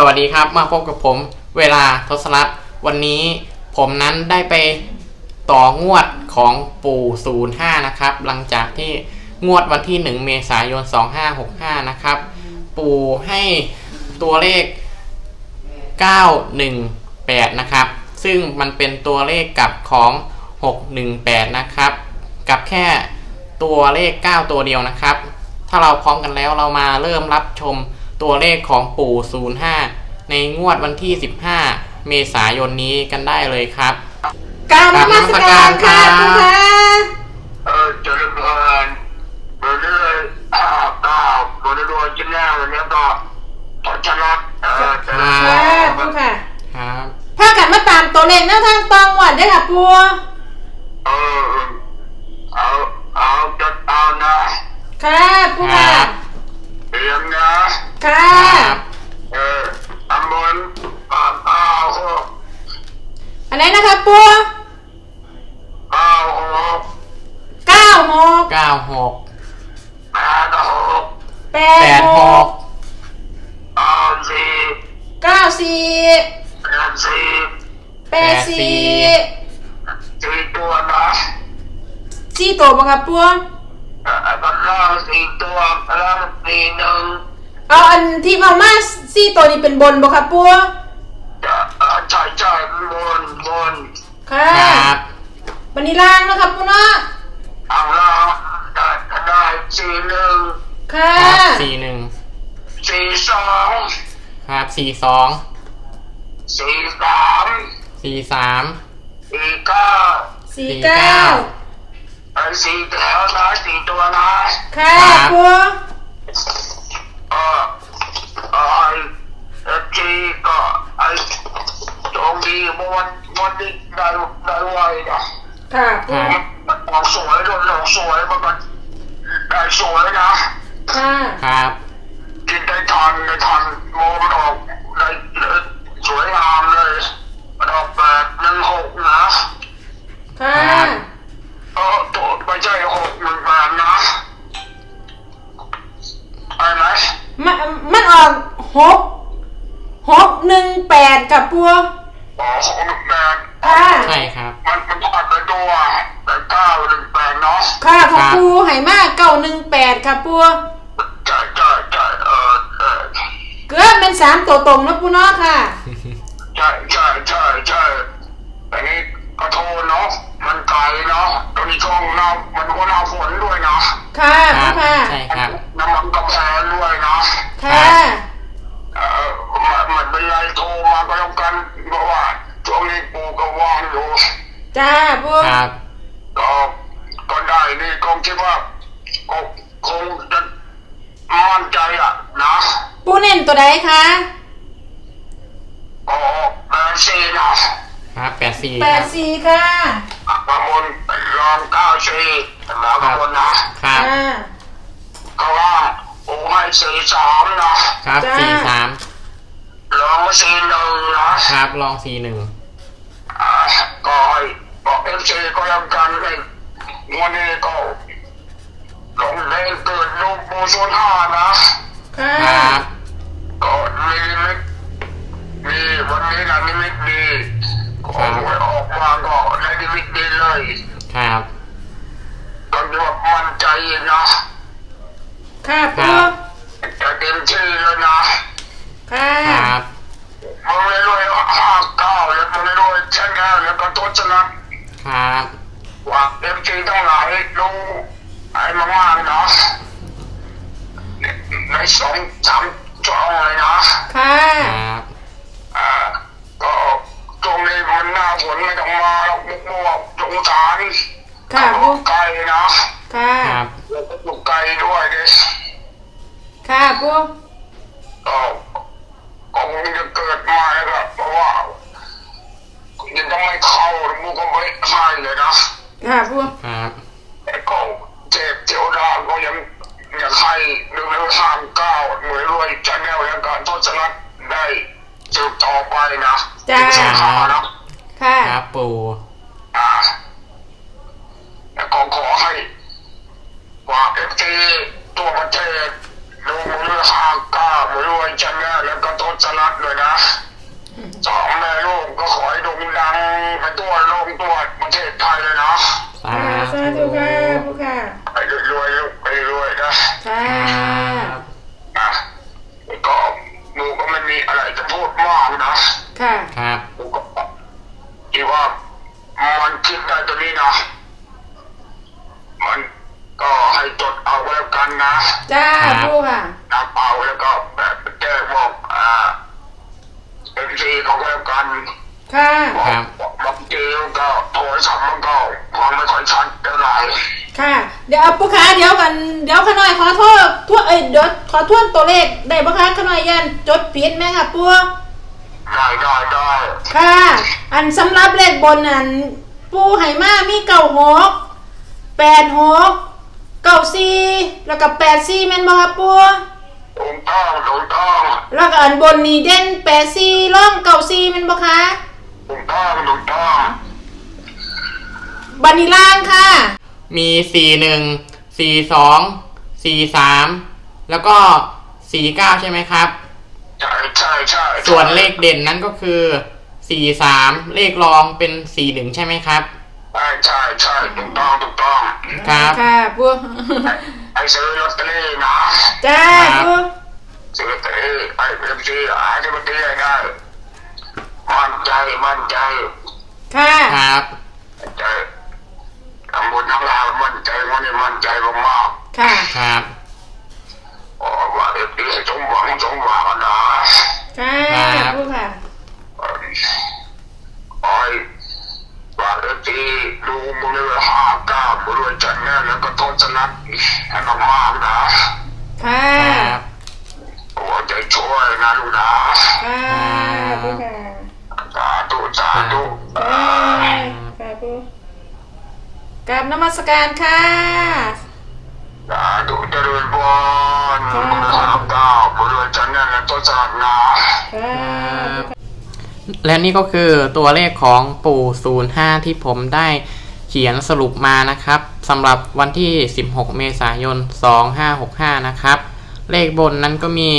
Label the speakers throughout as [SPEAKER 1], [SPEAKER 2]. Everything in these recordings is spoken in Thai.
[SPEAKER 1] สวัสดีครับมาพบกับผมเวลาทศรัตวันนี้ผมนั้นได้ไปต่องวดของปู่ 05 นะครับ หลังจากที่งวดวันที่ 1 เมษายน 2565 นะครับ ปู่ให้ตัวเลข 918 นะครับ ซึ่งมันเป็นตัวเลขกลับของ 618 นะครับ กับแค่ตัวเลข 9 ตัวเดียวนะครับ ถ้าเราพร้อมกันแล้วเรามาเริ่มรับชม ตัวเลขของปู่ 05 ในงวดวันที่ 15 เมษายนนี้กันได้เลยครับ
[SPEAKER 2] กรารนมัสการค่ะ
[SPEAKER 1] กราบนมัสการครับ
[SPEAKER 2] คุณค่ะ
[SPEAKER 3] เออเจริญพรเรื่อยๆอ่าก็บริโภคกินแล้วแล้วก็ตอนจะรับเออเจริญพ
[SPEAKER 2] ค่ะ
[SPEAKER 3] ร
[SPEAKER 2] ปูค่ะ
[SPEAKER 1] ครับ
[SPEAKER 2] พากันมาตามตัวเลขหน้าทางตองหวัดได้อค่ะปู
[SPEAKER 3] เออเอาเอาจะเอานะ
[SPEAKER 2] ค่ะปูค่ะ
[SPEAKER 3] เรียงนะ
[SPEAKER 2] ค่ะ
[SPEAKER 1] ครับ
[SPEAKER 3] เออตำบลปากเอาหก
[SPEAKER 2] อันไหนนะคะปู
[SPEAKER 3] เอาหก
[SPEAKER 2] เก้าหก
[SPEAKER 1] 96
[SPEAKER 3] แปดหก
[SPEAKER 2] แปดหก
[SPEAKER 1] 86
[SPEAKER 3] เอาสี่
[SPEAKER 2] เก้าสี่
[SPEAKER 3] แปดสี่
[SPEAKER 2] แปดสี่
[SPEAKER 3] สี่ตัวนะ
[SPEAKER 2] สี่ตัวบ่ค่ะปู
[SPEAKER 3] เออมันล่างสี่ตัวล่างสี่หนึ่ง
[SPEAKER 2] เอาอันที่เอามาสี่ตัวนี้เป็นบนบ่ค่ะปู
[SPEAKER 3] จะเออใช่ใช่บนบน
[SPEAKER 2] ค่ะ
[SPEAKER 1] ครับ
[SPEAKER 2] วันนี้ล่างเนาะค่ะปูเนาะ
[SPEAKER 3] เอาละได้ได้สี่หนึ่ง
[SPEAKER 2] ค่ะ
[SPEAKER 1] ครับ41
[SPEAKER 3] สี่สอง
[SPEAKER 1] ครับ42
[SPEAKER 3] สี่สาม
[SPEAKER 1] 43
[SPEAKER 3] สี่เก้า
[SPEAKER 2] สี่เก้า
[SPEAKER 3] ไอ้สี่แถวนะสี่ตัวนะ
[SPEAKER 2] ค่ะ
[SPEAKER 1] ครับ
[SPEAKER 2] ปู
[SPEAKER 3] เออเออไอ้เอฟจีก็ไอ้โจงดีเมื่อวันวันนี้ได้ได้ไวนะ
[SPEAKER 2] ค่ะปู
[SPEAKER 1] ครับ
[SPEAKER 3] มันออกสวยด้วยออกสวยมันก็ได้สวยนะ
[SPEAKER 2] ค่ะ
[SPEAKER 1] ครับ
[SPEAKER 3] กินได้ทันได้ทันโมมันออกได้ได้สวยงามเลยมันออกแบบหนึ่งหกนะ
[SPEAKER 2] ค่ะ
[SPEAKER 1] ครับ
[SPEAKER 3] เออตัวไม่ใช่หกหนึ่งแปดนะอะไรไหม
[SPEAKER 2] มันมันออกหกหกหนึ่ง แปดกับปัว
[SPEAKER 3] อ๋อหกหนึ่งแปด
[SPEAKER 2] ค่ะ
[SPEAKER 1] ใช่ครับ
[SPEAKER 3] มันมันผ่านไปตัวแต่เก้าหนึ่งแปดเนาะ
[SPEAKER 2] ค่ะของ
[SPEAKER 1] ครับ
[SPEAKER 2] ปูไหมากเก้าหนึ่งแปดค่ะปัว
[SPEAKER 3] ใช่ใช่ใช่เออเออ
[SPEAKER 2] เกือบเป็นสามตัวตรงนะปูเนาะค่ะ
[SPEAKER 3] ใช่ใช่ใช่อันนี้กระโทนเนาะมันไกลเนาะตอนนี้ช่วงหน้ามันก็หน้าฝนด้วยนะ
[SPEAKER 2] ค่ะ
[SPEAKER 1] ค
[SPEAKER 2] ปู
[SPEAKER 1] รับ
[SPEAKER 2] ค่ะ
[SPEAKER 1] ใช่ครับ
[SPEAKER 3] น้ำมันกระแพงด้วยนะ
[SPEAKER 2] ค่ะ
[SPEAKER 3] เออมันมันเป็นไรโทรมาก็แล้วกันเพราะว่าช่วงนี้ปูก็ว่างอยู่
[SPEAKER 2] จ้าปู
[SPEAKER 1] ครับ
[SPEAKER 3] ก็ก็ได้นี่ก็คิดว่าก็คงจะมั่นใจอะนะ
[SPEAKER 2] ปูเน้นตัวใดคะ
[SPEAKER 3] โอ้แปดสี่นะครับ
[SPEAKER 1] 84
[SPEAKER 2] แป
[SPEAKER 1] ครั
[SPEAKER 2] ด
[SPEAKER 1] บ
[SPEAKER 2] สี่ค่ะ
[SPEAKER 3] บางคนลองเก้าสี่หมอบางคนนะครับ
[SPEAKER 2] ค่ะ
[SPEAKER 3] เขาว่าโอ้ให้สี่สามนะครับ
[SPEAKER 2] จ้า
[SPEAKER 1] 43
[SPEAKER 3] ลองสี่หนึ่งนะครับ
[SPEAKER 1] ลอง41
[SPEAKER 3] อ่าก็ให้ บอกเอฟซีก็ยังกันเลยวันนี้ก็ลงเล่นเกิดลูกโมโซนห้านะ
[SPEAKER 2] ค่ะ
[SPEAKER 1] ครับ
[SPEAKER 3] ก็มีนิมิตมีวันนี้นะนิมิตดีก็หวยออกมาก็ได้นิมิตดีเลย
[SPEAKER 1] ครับ
[SPEAKER 3] ก็ยกมั่นใจนะ
[SPEAKER 2] ค่ะปู
[SPEAKER 3] จะเต็มที่เลยนะ
[SPEAKER 2] ค่ะ
[SPEAKER 1] ครับ
[SPEAKER 3] มึงไม่รวยห้าเก้าแล้วมึงไม่รวยแช่แน่แล้วก็ตัวชนะ ครับว่าเต็มที่ต้องหลายรู้ไอ้มากๆนะในสองสามช่องเลยนะ
[SPEAKER 2] ค่ะ
[SPEAKER 1] ครับ
[SPEAKER 3] อ่าก็ตรงนี้มันหน้าฝนไม่ต้องมาหรอกมุกมัวสงสาร
[SPEAKER 2] ค่ะปู
[SPEAKER 3] ไกลนะ
[SPEAKER 2] ค่ะ
[SPEAKER 1] ครับ
[SPEAKER 3] แล้วก็อยู่ไกลด้วยดิ
[SPEAKER 2] ค่ะปู
[SPEAKER 3] ก็ก็คงจะเกิดมาแล้วก็เพราะว่ายังต้องไม่เข้ามุกก็ไม่ ให้เลยนะ
[SPEAKER 2] ค่ะปู
[SPEAKER 1] ครับ
[SPEAKER 3] แต่ก็เจ็บเจ้าดาก็ยังอยากให้หนึ่งหนึ่งสามเก้าหน่วยรวยจะแนวยังการทศนัดได้สืบต่อไปนะ
[SPEAKER 2] จ้า
[SPEAKER 3] สงขานะ
[SPEAKER 2] ค่ะ
[SPEAKER 1] ครับปู่
[SPEAKER 3] อ่าแล้วก็ขอให้ว่าเอฟซีตัวประเทศลงมือ ห้าเก้าบริวารจันทร์แล้วก็ต้นสลัดด้วยนะสองแม่ลูกก็ขอให้โด่งดังไปตัวโลกตัวประเทศไทยเลยนะ
[SPEAKER 1] สา
[SPEAKER 2] ค่ะสาธุค่ะปูค่ะ
[SPEAKER 3] ไปรวยๆลูกไปรวยๆนะ
[SPEAKER 2] ค่ะ
[SPEAKER 1] ครับ
[SPEAKER 3] นะก็หนูก็ไม่มีอะไรจะพูดมากนะ
[SPEAKER 2] ค่ะ
[SPEAKER 1] ครับ
[SPEAKER 3] หนูก็คิดว่ามันคิดได้ตรงนี้นะมันก็ให้จดเอาไว้แล้วกันนะ
[SPEAKER 2] จ้าปูค่ะ
[SPEAKER 3] นับเอาแล้วก็แบบแจ้งบอกอ่าเอ็มซีเขาก็แล้วกัน
[SPEAKER 2] ค่ะ
[SPEAKER 1] ครับ
[SPEAKER 3] บางทีมันก็โทรศัพท์มันก็ฟังไม่ค่อยชัด เท่าไหร่
[SPEAKER 2] ค่ะ เดี๋ยวปูค่ะเดี๋ยวกันเดี๋ยวขน่อยขอโทษทั่วเอ้ยเดี๋ยวขอทวนตัวเลขได้ปะคะขน่อยยันจดผิดไหมค่ะปู
[SPEAKER 3] ได้ได้ได้
[SPEAKER 2] ค่ะ อันสำหรับเลขบนอันปูไหมามีเก้าหกแปดหกเก้าสี่แล้วก็แปดสี่แม่นบ่ครับปู
[SPEAKER 3] ถูกต้องถูกต้อง
[SPEAKER 2] แล้วก็อันบนนี่เด่นแปดสี่ร่องเก้าสี่แม่นบ่คะ
[SPEAKER 3] ถูกต้องถูกต้อง
[SPEAKER 2] บันนีล่างค่ะ
[SPEAKER 1] มีสี่หนึ่งสี่สองสี่สามแล้วก็สี่เก้าใช่ไหมครับ
[SPEAKER 3] ใช่ใช่ใช่
[SPEAKER 1] ส่วนเลขเด่นนั้นก็คือสี่สามเลขรองเป็นสี่หนึ่งใช่ไหมครับ
[SPEAKER 3] ใช่ใช่ใช่ถูกต้องถูกต้อง
[SPEAKER 1] ครับ
[SPEAKER 2] ค่ะปู
[SPEAKER 3] ไอ้ซื้อลอตเตอรี่นะ
[SPEAKER 2] จ้า
[SPEAKER 1] ครับ
[SPEAKER 2] ปู
[SPEAKER 3] ซื้อลอตเตอรี่ไอ้เอ็มซีหาที่มันได้ง่ายมั่นใจมั่นใจ
[SPEAKER 2] ค่ะ
[SPEAKER 1] ครับ
[SPEAKER 3] มั่นใจทำบุญทั้งหลายมั่นใจมันนี่มั่น ใจมาก
[SPEAKER 2] ค่ะ
[SPEAKER 1] ครับ
[SPEAKER 3] ๆอ๋อว่าเอ็มซีสมหวังสมหวังนะ
[SPEAKER 2] ค่ะ
[SPEAKER 1] ครับ
[SPEAKER 2] ปูค่ะ
[SPEAKER 3] ไอ้ว่าเอ็มซีดูมึงเลยห้าเก้าบริวารจันทร์เนี่ยแล้วก็โทษสนัดให้มากๆนะ
[SPEAKER 2] ค่ะ
[SPEAKER 1] ครับ
[SPEAKER 3] โอ้ใจช่วยนะลูกนะ
[SPEAKER 2] ค่ะปูค่ะ
[SPEAKER 3] สาธุสาธุ
[SPEAKER 2] ค่ะค่ะปู กราบนมัสการค่ะ
[SPEAKER 3] สาธุเจริญพรมึงเลยห้าเก้าบริวารจันทร์เนี่ยแล้วโทษสนัดนะ
[SPEAKER 2] ค่ะ
[SPEAKER 1] และนี่ก็คือตัวเลขของปู่ 05 ที่ผมได้เขียนสรุปมานะครับสำหรับวันที่ 16 เมษายน 2565 นะครับ เลขบนนั้นก็มี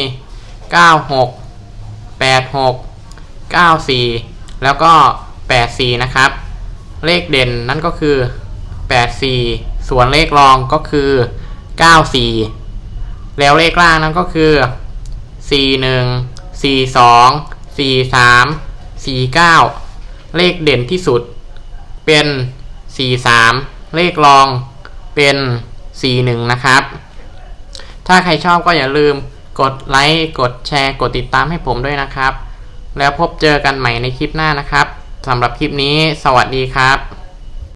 [SPEAKER 1] 96 86 94 แล้วก็ 84 นะครับ เลขเด่นนั่นก็คือ 84 ส่วนเลขรองก็คือ 94 แล้วเลขล่างนั้นก็คือ 41 42 43 49 เลขเด่นที่สุดเป็น 43 เลขรองเป็น 41 นะครับ ถ้าใครชอบก็อย่าลืมกดไลค์ กดแชร์ กดติดตามให้ผมด้วยนะครับ แล้วพบเจอกันใหม่ในคลิปหน้านะครับสำหรับคลิปนี้ สวัสดีครับ